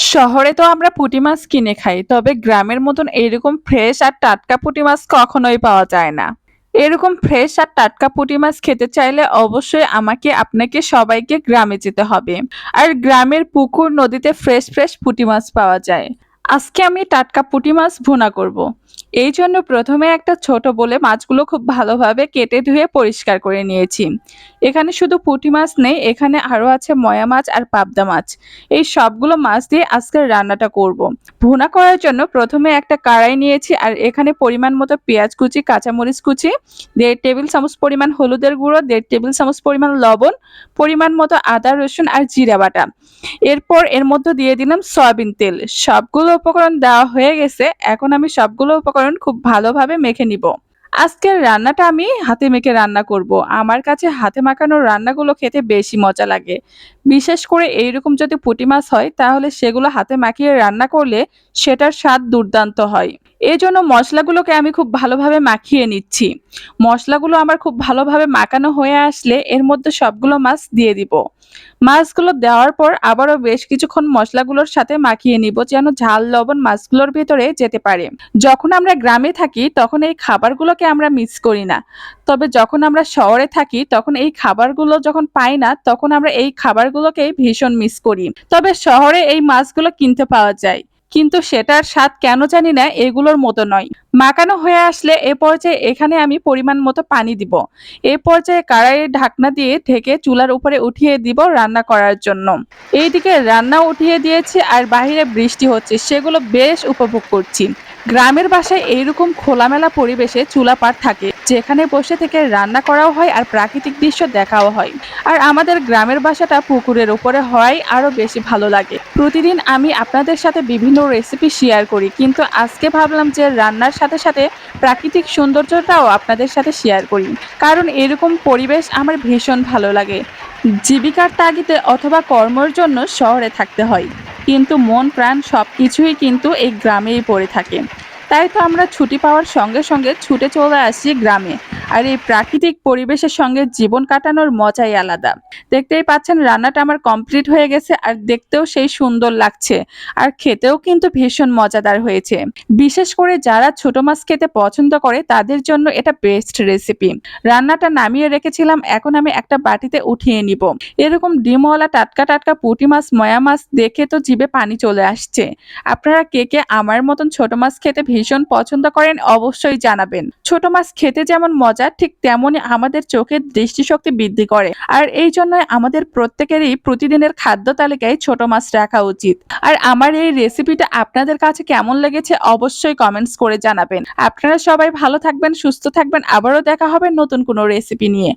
শহরে তো আমরা পুঁটি মাছ কিনে খাই, তবে গ্রামের মতন এরকম ফ্রেশ আর টাটকা পুঁটি মাছ কখনোই পাওয়া যায় না। এরকম ফ্রেশ আর টাটকা পুঁটি মাছ খেতে চাইলে অবশ্যই আমাকে, আপনাকে সবাইকে গ্রামে যেতে হবে। আর গ্রামের পুকুর, নদীতে ফ্রেশ ফ্রেশ পুঁটি মাছ পাওয়া যায়। আজকে আমি টাটকা পুঁটি মাছ ভুনা করব। এই জন্য প্রথমে একটা ছোট বলে মাছগুলো খুব ভালোভাবে কেটে ধুয়ে পরিষ্কার করে নিয়েছি। এখানে শুধু পুঁটি মাছ নেই, এখানে আরও আছে ময়া মাছ আর পাবদা মাছ। এই সবগুলো মাছ দিয়ে আজকের রান্নাটা করব। ভুনা করার জন্য প্রথমে একটা কড়াই নিয়েছি আর এখানে পরিমাণ মতো পেঁয়াজ কুচি, কাঁচামরিচ কুচি, দেড় টেবিল চামচ পরিমাণ হলুদের গুঁড়ো, দেড় টেবিল চামচ পরিমাণ লবণ, পরিমাণ মতো আদা, রসুন আর জিরা বাটা। এরপর এর মধ্যে দিয়ে দিলাম সয়াবিন তেল। সবগুলো উপকরণ দেওয়া হয়ে গেছে, এখন আমি সবগুলো উপকরণ খুব ভালোভাবে মেখে নিব। আজকের রান্নাটা আমি হাতে মেখে রান্না করব। আমার কাছে হাতে মাখানো রান্নাগুলো খেতে বেশি মজা লাগে। বিশেষ করে এইরকম যদি পুঁটি মাছ হয়, তাহলে সেগুলো হাতে মাখিয়ে রান্না করলে সেটার স্বাদ দুর্দান্ত হয়। এই জন্য মশলাগুলোকে আমি খুব ভালোভাবে মাখিয়ে নিচ্ছি। মশলাগুলো আমার খুব ভালোভাবে মাখানো হয়ে আসলে এর মধ্যে সবগুলো মাছ দিয়ে দিব। মাছগুলো দেওয়ার পর আবারও বেশ কিছুক্ষণ মশলাগুলোর সাথে মাখিয়ে নিব যেন ঝাল লবণ মাছগুলোর ভিতরে যেতে পারে। যখন আমরা গ্রামে থাকি, তখন এই খাবারগুলোকে আমরা মিস করি না। তবে যখন আমরা শহরে থাকি, তখন এই খাবারগুলো যখন পাই না, তখন আমরা এই খাবারগুলোকে ভীষণ মিস করি। তবে শহরে এই মাছগুলো কিনতে পাওয়া যায়। কিন্তু সেটার স্বাদ কেন জানি না, এগুলোর মতো নয়। মাখানো হয়ে আসলে এ পর্যায়ে এখানে আমি পরিমাণ মতো পানি দিব। এ পর্যায়ে কড়াইয়ের ঢাকনা দিয়ে ঢেকে চুলার উপরে উঠিয়ে দিব রান্না করার জন্য। এইদিকে রান্না উঠিয়ে দিয়েছি আর বাহিরে বৃষ্টি হচ্ছে, সেগুলো বেশ উপভোগ করছি। গ্রামের বাসায় এইরকম খোলামেলা পরিবেশে চুলা চুলাপাট থাকে যেখানে বসে থেকে রান্না করাও হয় আর প্রাকৃতিক দৃশ্য দেখাও হয়। আর আমাদের গ্রামের বাসাটা পুকুরের উপরে হয়, আরও বেশি ভালো লাগে। প্রতিদিন আমি আপনাদের সাথে বিভিন্ন রেসিপি শেয়ার করি, কিন্তু আজকে ভাবলাম যে রান্নার সাথে সাথে প্রাকৃতিক সৌন্দর্যটাও আপনাদের সাথে শেয়ার করি। কারণ এরকম পরিবেশ আমার ভীষণ ভালো লাগে। জীবিকার তাগিদে অথবা কর্মর জন্য শহরে থাকতে হয়। কিন্তু মন প্রাণ সব কিছুই কিন্তু এই গ্রামেই পড়ে থাকে। তাই তো আমরা ছুটি পাওয়ার সঙ্গে সঙ্গে ছুটে চলে আসি গ্রামে। আর এই প্রাকৃতিক পরিবেশের সঙ্গে জীবন কাটানোর মজাই আলাদা। দেখতেই পাচ্ছেন, রান্নাটা আমার কমপ্লিট হয়ে গেছে আর দেখতেও সেই সুন্দর লাগছে। আর খেতেও কিন্তু ভীষণ মজাদার হয়েছে। বিশেষ করে যারা ছোট মাছ খেতে পছন্দ করে, তাদের জন্য এটা বেস্ট রেসিপি রান্নাটা নামিয়ে রেখেছিলাম, এখন আমি একটা বাটিতে উঠিয়ে নিব। এরকম ডিমওয়ালা টাটকা টাটকা পুঁটি মাছ, ময়া মাছ দেখে তো জিভে পানি চলে আসছে। আপনারা কে কে আমার মতন ছোট মাছ খেতে ভীষণ পছন্দ করেন অবশ্যই জানাবেন। ছোট মাছ খেতে যেমন মজা ঠিক তেমনই আমাদের চোখের দৃষ্টিশক্তি বৃদ্ধি করে। আর এই জন্য আমাদের প্রত্যেকেরই প্রতিদিনের খাদ্য তালিকায় ছোট মাছ রাখা উচিত। আর আমার এই রেসিপিটা আপনাদের কাছে কেমন লেগেছে অবশ্যই কমেন্টস করে জানাবেন। আপনারা সবাই ভালো থাকবেন, সুস্থ থাকবেন। আবারও দেখা হবে নতুন কোনো রেসিপি নিয়ে।